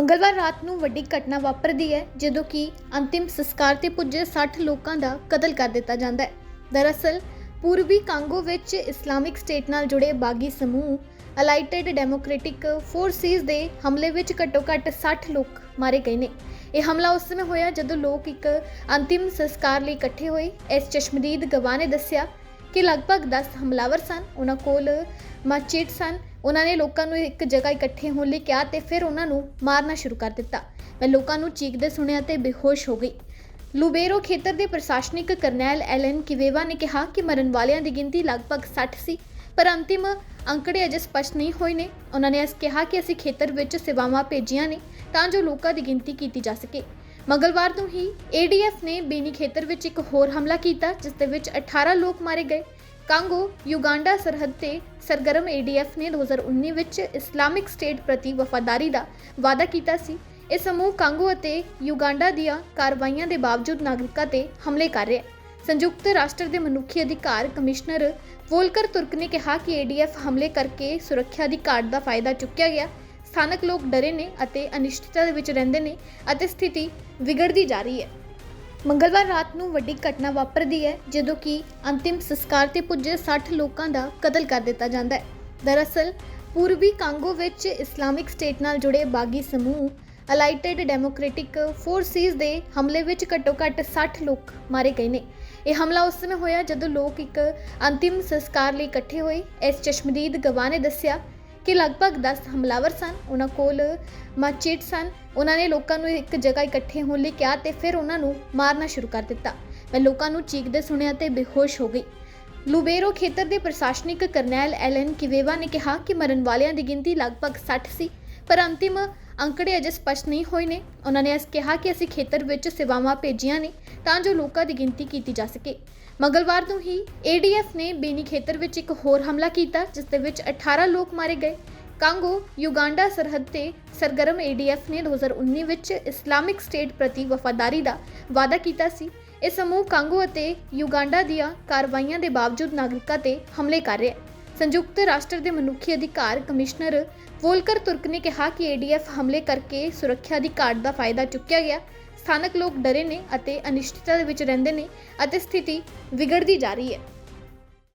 ਮੰਗਲਵਾਰ ਰਾਤ ਨੂੰ ਵੱਡੀ ਘਟਨਾ ਵਾਪਰਦੀ ਹੈ, ਜਦੋਂ ਕਿ ਅੰਤਿਮ ਸੰਸਕਾਰ ਤੇ ਪੁੱਜੇ 60 ਲੋਕਾਂ ਦਾ ਕਤਲ ਕਰ ਦਿੱਤਾ ਜਾਂਦਾ ਹੈ। ਦਰਅਸਲ, ਪੂਰਬੀ ਕਾਂਗੋ ਵਿੱਚ ਇਸਲਾਮਿਕ ਸਟੇਟ ਨਾਲ ਜੁੜੇ ਬਾਗੀ ਸਮੂਹ ਅਲਾਈਟਡ ਡੈਮੋਕ੍ਰੈਟਿਕ ਫੋਰਸਿਸ ਦੇ ਹਮਲੇ ਵਿੱਚ ਘੱਟੋ-ਘੱਟ 60 ਲੋਕ ਮਾਰੇ ਗਏ ਨੇ। ਇਹ ਹਮਲਾ ਉਸ ਸਮੇਂ ਹੋਇਆ ਜਦੋਂ ਲੋਕ ਇੱਕ ਅੰਤਿਮ ਸੰਸਕਾਰ ਲਈ ਇਕੱਠੇ ਹੋਏ। ਇਸ ਚਸ਼ਮਦੀਦ ਗਵਾਹ ਨੇ ਦੱਸਿਆ ਕਿ ਲਗਭਗ 10 ਹਮਲਾਵਰ ਸਨ, ਉਹਨਾਂ ਕੋਲ ਮਾਚੇਟ ਸਨ ਉਹਨਾਂ ਨੇ ਲੋਕਾਂ ਨੂੰ ਇੱਕ ਜਗ੍ਹਾ ਇਕੱਠੇ ਹੋਣ ਲਈ ਕਿਹਾ ਤੇ ਫਿਰ ਉਹਨਾਂ ਨੂੰ ਮਾਰਨਾ ਸ਼ੁਰੂ ਕਰ ਦਿੱਤਾ। ਮੈਂ ਲੋਕਾਂ ਨੂੰ ਚੀਕਦੇ ਸੁਣਿਆ ਤੇ ਬੇਹੋਸ਼ ਹੋ ਗਈ। ਲੂਬੇਰੋ ਖੇਤਰ ਦੇ ਪ੍ਰਸ਼ਾਸਨਿਕ ਕਰਨੈਲ ਐਲਨ ਕਿਵੇਵਾ ਨੇ ਕਿਹਾ ਕਿ ਮਰਨ ਵਾਲਿਆਂ ਦੀ ਗਿਣਤੀ ਲਗਭਗ 60 ਸੀ, ਪਰ ਅੰਤਿਮ ਅੰਕੜੇ ਅਜੇ ਸਪਸ਼ਟ ਨਹੀਂ ਹੋਏ ਨੇ। ਉਹਨਾਂ ਨੇ ਇਸ ਕਿਹਾ ਕਿ ਅਸੀਂ ਖੇਤਰ ਵਿੱਚ ਸੇਵਾਵਾਂ ਭੇਜੀਆਂ ਨੇ ਤਾਂ ਜੋ ਲੋਕਾਂ ਦੀ ਗਿਣਤੀ ਕੀਤੀ ਜਾ ਸਕੇ। ਮੰਗਲਵਾਰ ਨੂੰ ਹੀ ਏਡੀਐਫ ਨੇ ਬੇਨੀ ਖੇਤਰ ਵਿੱਚ ਇੱਕ ਹੋਰ ਹਮਲਾ ਕੀਤਾ, ਜਿਸ ਦੇ ਵਿੱਚ 18 ਲੋਕ ਮਾਰੇ ਗਏ। ਕਾਂਗੋ ਯੂਗਾਂਡਾ ਸਰਹੱਦ ਤੇ ਸਰਗਰਮ ਏਡੀਐਫ ਨੇ 2019 ਵਿੱਚ ਇਸਲਾਮਿਕ ਸਟੇਟ ਪ੍ਰਤੀ ਵਫਾਦਾਰੀ ਦਾ ਵਾਅਦਾ ਕੀਤਾ ਸੀ। ਇਹ ਸਮੂਹ ਕਾਂਗੋ ਅਤੇ ਯੂਗਾਂਡਾ ਦੀਆਂ ਕਾਰਵਾਈਆਂ ਦੇ ਬਾਵਜੂਦ ਨਾਗਰਿਕਾਂ ਤੇ ਹਮਲੇ ਕਰ ਰਿਹਾ ਹੈ। ਸੰਯੁਕਤ ਰਾਸ਼ਟਰ ਦੇ ਮਨੁੱਖੀ ਅਧਿਕਾਰ ਕਮਿਸ਼ਨਰ ਵੋਲਕਰ ਤੁਰਕ ਨੇ ਕਿਹਾ ਕਿ ਏਡੀਐਫ ਹਮਲੇ ਕਰਕੇ ਸੁਰੱਖਿਆ ਦੀ ਘਾਟ ਦਾ ਫਾਇਦਾ ਚੁੱਕਿਆ ਗਿਆ। ਸਥਾਨਕ ਲੋਕ ਡਰੇ ਨੇ ਅਤੇ ਅਨਿਸ਼ਚਿਤਤਾ ਦੇ ਵਿੱਚ ਰਹਿੰਦੇ ਨੇ ਅਤੇ ਸਥਿਤੀ ਵਿਗੜਦੀ ਜਾ ਰਹੀ ਹੈ। ਮੰਗਲਵਾਰ ਰਾਤ ਨੂੰ ਵੱਡੀ ਘਟਨਾ ਵਾਪਰਦੀ ਹੈ, ਜਦੋਂ ਕਿ ਅੰਤਿਮ ਸੰਸਕਾਰ ਤੇ ਪੁੱਜੇ 60 ਲੋਕਾਂ ਦਾ ਕਤਲ ਕਰ ਦਿੱਤਾ ਜਾਂਦਾ ਹੈ। ਦਰਅਸਲ, ਪੂਰਬੀ ਕਾਂਗੋ ਵਿੱਚ ਇਸਲਾਮਿਕ ਸਟੇਟ ਨਾਲ ਜੁੜੇ ਬਾਗੀ ਸਮੂਹ ਅਲਾਈਟਡ ਡੈਮੋਕ੍ਰੈਟਿਕ ਫੋਰਸਿਸ ਦੇ ਹਮਲੇ ਵਿੱਚ ਘੱਟੋ-ਘੱਟ 60 ਲੋਕ ਮਾਰੇ ਗਏ ਨੇ। ਇਹ ਹਮਲਾ ਉਸ ਸਮੇਂ ਹੋਇਆ ਜਦੋਂ ਲੋਕ ਇੱਕ ਅੰਤਿਮ ਸੰਸਕਾਰ ਲਈ ਇਕੱਠੇ ਹੋਏ। ਇਸ ਚਸ਼ਮਦੀਦ ਗਵਾਹ ਨੇ ਦੱਸਿਆ ਕਿ ਲਗਭਗ 10 ਹਮਲਾਵਰ ਸਨ। ਉਹਨਾਂ ਕੋਲ ਮਾਚੇਟ ਸਨ। ਉਹਨਾਂ ਨੇ ਲੋਕਾਂ ਨੂੰ ਇੱਕ ਜਗ੍ਹਾ ਇਕੱਠੇ ਹੋਣ ਲਈ ਕਿਹਾ ਤੇ ਫਿਰ ਉਹਨਾਂ ਨੂੰ ਮਾਰਨਾ ਸ਼ੁਰੂ ਕਰ ਦਿੱਤਾ। ਮੈਂ ਲੋਕਾਂ ਨੂੰ ਚੀਕਦੇ ਸੁਣਿਆ ਤੇ ਬੇਹੋਸ਼ ਹੋ ਗਈ। ਲੁਬੇਰੋ ਖੇਤਰ ਦੇ ਪ੍ਰਸ਼ਾਸਨਿਕ ਕਰਨੈਲ ਐਲਨ ਕਿਵੇਵਾ ਨੇ ਕਿਹਾ ਕਿ ਮਰਨ ਵਾਲਿਆਂ ਦੀ ਗਿਣਤੀ ਲਗਭਗ 60 ਸੀ, ਪਰ ਅੰਤਿਮ ਅੰਕੜੇ ਅਜੇ ਸਪਸ਼ਟ ਨਹੀਂ ਹੋਏ ਨੇ। ਉਹਨਾਂ ਨੇ ਇਸ ਕਿਹਾ ਕਿ ਅਸੀਂ ਖੇਤਰ ਵਿੱਚ ਸੇਵਾਵਾਂ ਭੇਜੀਆਂ ਨੇ ਤਾਂ ਜੋ ਲੋਕਾਂ ਦੀ ਗਿਣਤੀ ਕੀਤੀ ਜਾ ਸਕੇ। ਮੰਗਲਵਾਰ ਨੂੰ ਹੀ ਏਡੀਐਫ ਨੇ ਬੇਨੀ ਖੇਤਰ ਵਿੱਚ ਇੱਕ ਹੋਰ ਹਮਲਾ ਕੀਤਾ, ਜਿਸ ਦੇ ਵਿੱਚ 18 ਲੋਕ ਮਾਰੇ ਗਏ। ਕਾਂਗੋ ਯੂਗਾਂਡਾ ਸਰਹੱਦ ਤੇ ਸਰਗਰਮ ਏਡੀਐਫ ਨੇ 2019 ਵਿੱਚ ਇਸਲਾਮਿਕ ਸਟੇਟ ਪ੍ਰਤੀ ਵਫਾਦਾਰੀ ਦਾ ਵਾਅਦਾ ਕੀਤਾ ਸੀ। ਇਹ ਸਮੂਹ ਕਾਂਗੋ ਅਤੇ ਯੂਗਾਂਡਾ ਦੀਆਂ ਕਾਰਵਾਈਆਂ ਦੇ ਬਾਵਜੂਦ ਨਾਗਰਿਕਾਂ ਤੇ ਹਮਲੇ ਕਰ ਰਿਹਾ ਹੈ। ਸੰਯੁਕਤ ਰਾਸ਼ਟਰ ਦੇ ਮਨੁੱਖੀ ਅਧਿਕਾਰ ਕਮਿਸ਼ਨਰ ਵੋਲਕਰ ਤੁਰਕ ਨੇ ਕਿਹਾ ਕਿ ਏਡੀਐਫ ਹਮਲੇ ਕਰਕੇ ਸੁਰੱਖਿਆ ਦੀ ਘਾਟ ਦਾ ਫਾਇਦਾ ਚੁੱਕਿਆ ਗਿਆ। ਸਥਾਨਕ ਲੋਕ ਡਰੇ ਨੇ ਅਤੇ ਅਨਿਸ਼ਚਿਤਤਾ ਦੇ ਵਿੱਚ ਰਹਿੰਦੇ ਨੇ ਅਤੇ ਸਥਿਤੀ ਵਿਗੜਦੀ ਜਾ ਰਹੀ ਹੈ।